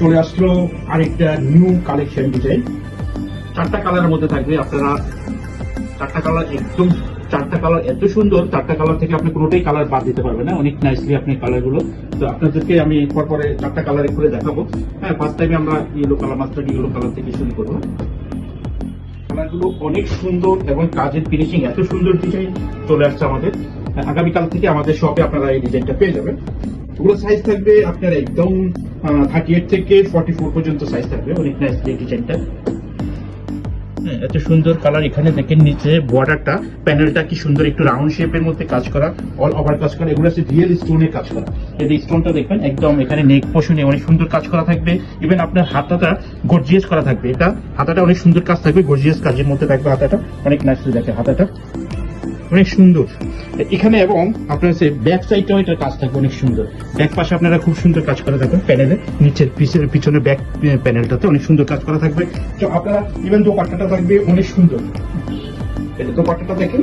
চলে আসলো আরেকটা নিউ কালেকশন চারটা কালারের মধ্যে থাকবে আপনারা। চারটা কালার একদম, চারটা কালার এত সুন্দর, চারটা কালার থেকে আপনি কোনোটাই কালার বাদ দিতে পারবেন না। অনেক নাইসলি আপনি কালারগুলো। তো আপনাদেরকে আমি পর পরে চারটা কালার করে দেখাবো। হ্যাঁ ফার্স্ট টাইমে আমরা yellow colour master yellow colour থেকে শুরু করব। কালারগুলো অনেক সুন্দর এবং কাজের ফিনিশিং এত সুন্দর ডিজাইন চলে আসছে আমাদের। আগামীকাল থেকে আমাদের শপে আপনারা এই ডিজাইনটা পেয়ে যাবেন। ওগুলো সাইজ থাকবে আপনার একদম থার্টি এইট থেকে ফর্টি ফোর পর্যন্ত সাইজ থাকবে অনেক নাইস এই ডিজাইনটা হ্যাঁ, এত সুন্দর কালার এখানে দেখেন নিচে বর্ডারটা প্যানেলটা কি সুন্দর একটু রাউন্ড শেপের মধ্যে কাজ করা অল ওভার কাজ করা এগুলো হচ্ছে রিয়েল স্টোনের কাজ করা। এই স্টোনটা দেখবেন একদম এখানে নেক পোষণে অনেক সুন্দর কাজ করা থাকবে ইভেন আপনার হাতাটা গর্জিয়াস করা থাকবে। এটা হাতাটা অনেক সুন্দর কাজ থাকবে গর্জিয়াস কাজের মধ্যে থাকবে হাতাটা অনেক নাইস দেখে হাতাটা। অনেক সুন্দর। এখানে এবং আপনার সে ব্যাক সাইডটাও এটার কাজ থাকবে অনেক সুন্দর। ব্যাক পাশে আপনারা খুব সুন্দর কাজ করা থাকবে প্যানেলে নিচের পিছনে পিছনে ব্যাক প্যানেলটাতে অনেক সুন্দর কাজ করা থাকবে। তো আপনারা ইভেন দোপাট্টাটা থাকবে অনেক সুন্দর। এটা দোপাট্টাটা দেখেন।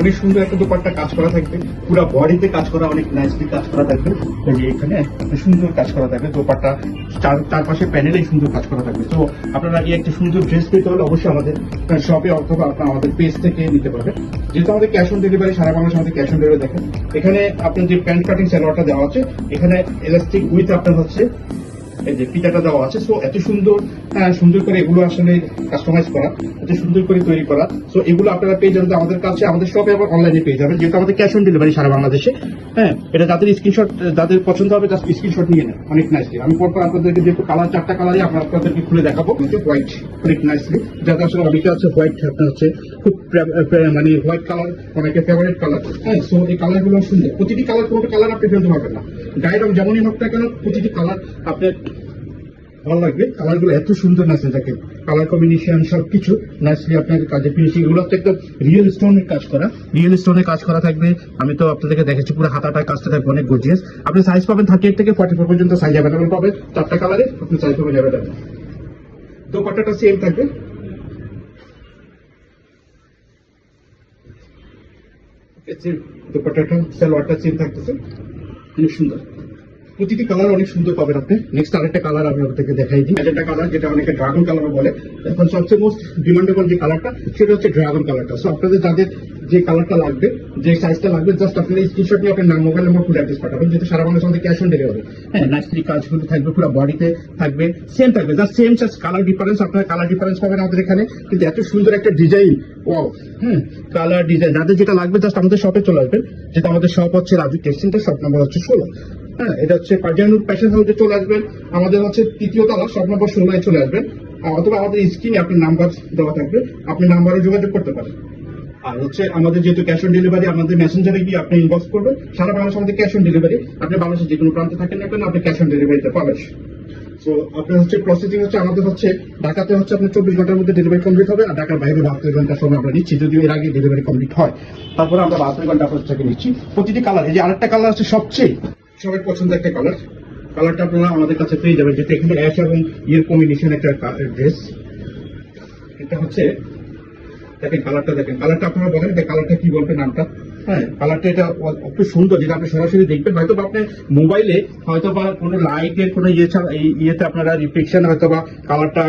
অনেক সুন্দর একটা দোপাট্টা কাজ করা থাকবে। পুরো বডিতে কাজ করা, অনেক নাইসলি কাজ করা থাকবে। এখানে একটা সুন্দর কাজ করা থাকবে, দোপাট্টা চার, চারপাশে প্যানেলে সুন্দর কাজ করা থাকবে। তো আপনারা এই একটা সুন্দর ড্রেস পেতে হলে অবশ্যই আমাদের শপে অথবা আপনার আমাদের পেজ থেকে নিতে পারবেন। যেহেতু আমাদের ক্যাশ অন ডেলিভারি সারা বাংলাদেশ আমাদের ক্যাশ অন ডেলিভারি দেখেন। এখানে আপনার যে প্যান্ট কাটিং স্যালোয়ারটা দেওয়া আছে, এখানে এলাস্টিক উইথ আপনার হচ্ছে এই যে ফিতাটা দেওয়া আছে সো এত সুন্দর হ্যাঁ, সুন্দর করে এগুলো আসলে কাস্টমাইজ করা এত সুন্দর করে তৈরি করা। সো এগুলো আপনারা পেয়ে যাবেন আমাদের কাছে আমাদের শপে আবার অনলাইনে পেয়ে যাবেন যেহেতু আমাদের ক্যাশ অন ডেলিভারি সারা বাংলাদেশে। হ্যাঁ এটা যাদের স্ক্রিনশট যাদের পছন্দ হবে জাস্ট স্ক্রিনশট নিয়ে নেন অনেক নাইসলি আমি পরপর আপনাদেরকে যেহেতু কালার চারটা কালারই আমরা আপনাদেরকে খুলে দেখাবো কিন্তু হোয়াইট অনেক নাইসলি যাদের আসলে অনেকে আছে হোয়াইট আপনার হচ্ছে খুব মানে হোয়াইট কালার অনেকে ফেভারিট কালার হ্যাঁ সো এই কালারগুলো সুন্দর প্রতিটি কালার কোনো কালার আপনি ফেলতে পারবেন না। গায়ের রং যেমনই হোক না কেন প্রতিটি কালার আপনার ভালো লাগবে। কালারগুলো এত সুন্দর নাচে দেখেন কালার কম্বিনেশন সবকিছু নাচলি আপনার কাজে ফিনিশিং এগুলো হচ্ছে একদম রিয়েল স্টোনের কাজ করা। রিয়েল স্টোনের কাজ করা থাকবে। আমি তো আপনাদেরকে দেখেছি পুরো হাতাটা কাজটা থাকবে অনেক গর্জিয়াস আপনি সাইজ পাবেন থার্টি এইট থেকে ফর্টি ফোর পর্যন্ত সাইজ অ্যাভেলেবল পাবেন চারটা কালারে আপনি সাইজ পাবেন অ্যাভেলেবল দোপাট্টাটা সেম থাকবে। দোপাট্টাটা, সালোয়ারটা সেম থাকতেছে। অনেক সুন্দর। প্রতিটি কালার অনেক সুন্দর পাবেন আপনি। নেক্সট আরেকটা কালার আমি আপনাদেরকে দেখাই দিই। একটা কালার যেটা অনেকে ড্রাগন কালার বলে। এখন সবচেয়ে মোস্ট ডিমান্ডেবল যে কালারটা সেটা হচ্ছে ড্রাগন কালারটা সো আপনাদের যাদের যে কালারটা লাগবে, যে সাইজটা লাগবে জাস্ট আপনারা স্ক্রিনশট নিয়ে আপনার নাম মোবাইল নাম্বার ফুল অ্যাড্রেস পাঠাবেন। যেহেতু সারা বাংলাদেশ আমাদের ক্যাশ অন ডেলিভারি হ্যাঁ নাইসলি কাজগুলো থাকবে, পুরো বডিতে থাকবে সেম থাকবে। Just same just colour difference আপনার কালার ডিফারেন্স পাবেন আমাদের এখানে। কিন্তু এত সুন্দর একটা ডিজাইন ও হ্যাঁ কালার ডিজাইন যাদের যেটা লাগবে জাস্ট আমাদের শপে চলে আসবেন। যেটা আমাদের শপ হচ্ছে রাজু টেক্সটিলটা শপ নাম্বার হচ্ছে ষোলো। হ্যাঁ এটা হচ্ছে পার্জানুর প্যাশন হাউসে চলে আসবেন। আমাদের হচ্ছে তৃতীয় তলা শপ নম্বর ষোলোয় চলে আসবেন। অথবা আমাদের স্ক্রিনে আপনার নাম্বার দেওয়া থাকবে। আপনি নাম্বারে যোগাযোগ করতে পারেন। আর হচ্ছে আমাদের যেহেতু ক্যাশ অন ডেলিভারি আমাদের মেসেঞ্জারে গিয়ে আপনি ইনবক্স করবেন। সারা বাংলাদেশ আমাদের ক্যাশ অন ডেলিভারি আপনি বাংলাদেশের যে কোনো প্রান্তে থাকেন না কেন, আপনি ক্যাশ অন ডেলিভারিতে পাবেন। সো আপনার হচ্ছে প্রসেসিং হচ্ছে আমাদের হচ্ছে ঢাকাতে হচ্ছে আপনার চব্বিশ ঘণ্টার মধ্যে ডেলিভারি কমপ্লিট হবে আর ঢাকার বাইরে বাহাত্তর ঘণ্টার সময় আমরা নিচ্ছি, যদিও এর আগে ডেলিভারি কমপ্লিট হয়। তারপরে আমরা বাহাত্তর ঘণ্টা আপনার থেকে নিচ্ছি। প্রতিটি কালার এই যে আরেকটা কালার আছে সবচেয়ে সবার পছন্দের একটা কালার কালারটা আপনারা আমাদের কাছে পেয়ে যাবেন যেটা এখানে অ্যাশ এবং ইয়ের কম্বিনেশন একটা ড্রেস এটা হচ্ছে দেখেন কালারটা দেখেন। কালারটা আপনারা বলেন এটা কালারটা কি বলবেন নামটা। হ্যাঁ। কালারটা এটা অ- একটু সুন্দর যেটা আপনি সরাসরি দেখবেন। হয়তো বা আপনি মোবাইলে হয়তো বা কোনো লাইটের কোনো ইয়ে ছাড়া এই ইয়েতে আপনারা রিফ্লেকশন হয়তো বা কালারটা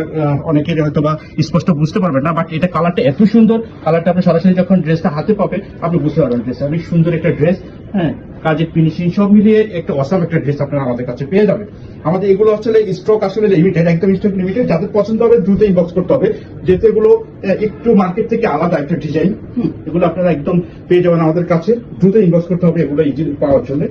অনেকের হয়তো বা স্পষ্ট বুঝতে পারবেন না বাট এটা কালারটা এত সুন্দর। কালারটা আপনি সরাসরি যখন ড্রেসটা হাতে পাবে আপনি বুঝতে পারবেন ড্রেস অনেক সুন্দর একটা ড্রেস হ্যাঁ কাজের ফিনিশিং সব মিলিয়ে একটা অসাম একটা ড্রেস আপনারা আমাদের কাছে পেয়ে যাবেন। আমাদের এগুলো আসলে স্টক আসলে লিমিটেড একদম স্টক লিমিটেড যাদের পছন্দ হবে দ্রুত ইনবক্স করতে হবে। যেহেতু এগুলো একটু মার্কেট থেকে আলাদা একটা ডিজাইন এগুলো আপনারা একদম পেয়ে যাবেন আমাদের কাছে। দ্রুত ইনভেস্ট করতে হবে এগুলো ইজি পাওয়ার জন্য।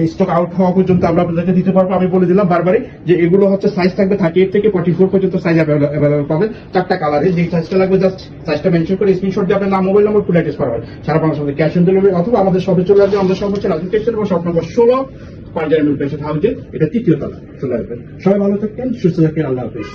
এই স্টক আউট হওয়া পর্যন্ত আমরা আপনাদেরকে দিতে পারব। আমি বলে দিলাম বারবারই যে এগুলো হচ্ছে সাইজ থাকবে থার্টি এইট থেকে ফর্টি ফোর পর্যন্ত সাইজ অ্যাভেলেবল পাবেন। চারটা কালারে যে সাইজটা লাগবে জাস্ট সাইজটা মেনশন করে স্ক্রিনশট দিয়ে আপনার নাম মোবাইল নম্বর ফুল অ্যাড্রেস পাঠাবেন সারা বাংলাদেশ ক্যাশ অন ডেলিভারি অথবা আমাদের সবে চলে আসবে। আমাদের সব হচ্ছে রাজু এবং শপ নম্বর ষোলো পাঞ্জাবি পেশেন্ট হাউসে এটা তৃতীয় তলা চলে আসবেন। সবাই ভালো থাকবেন সুস্থ থাকেন আল্লাহ হাফিজ।